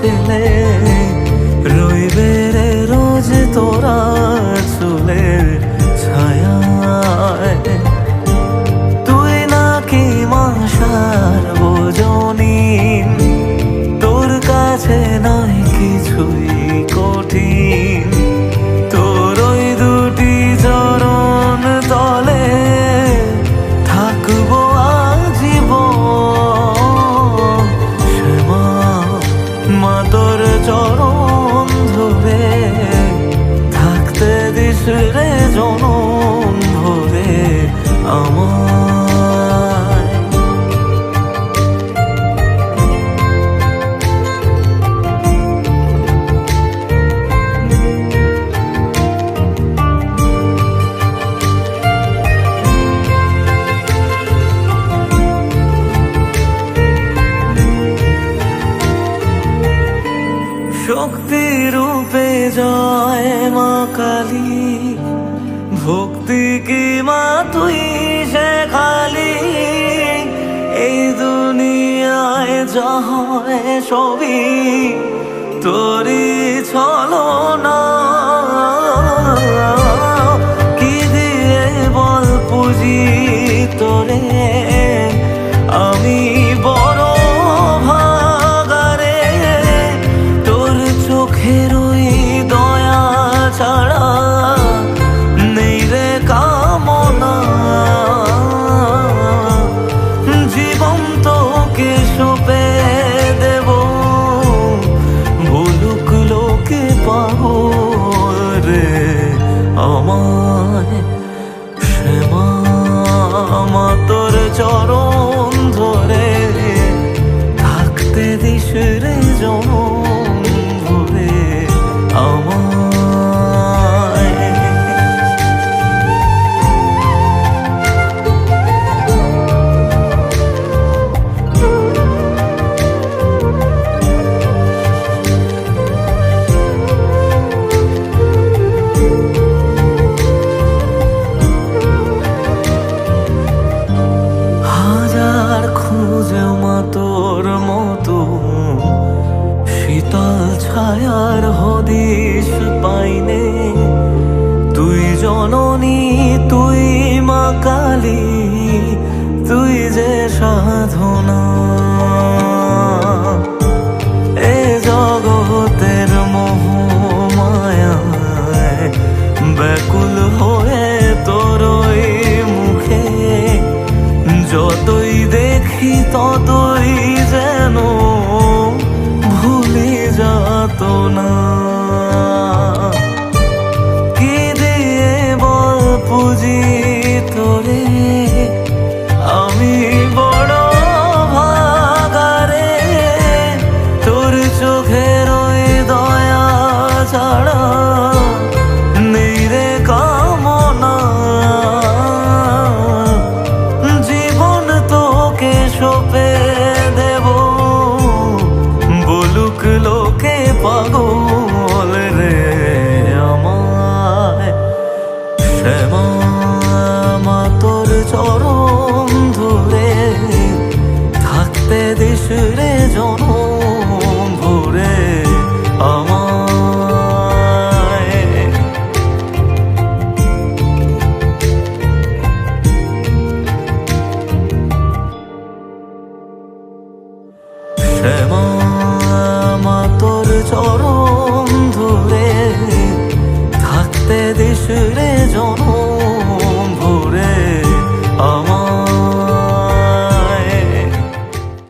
feliz. জনম ধরে আমার শক্তি রূপে জয় মা কালী। ভক্তি কি মা তুই সে খালি? এই দুনিয়ায় যহে ছবি তোরি ছলো না কি দিয়ে বল পুজি তোরে? আমায় তোর চরণ ধরে থাকতে দিস রে জন হদিস পাইনে। তুই জননী তুই মা কালী তুই যে সাধনা। না düşüre canım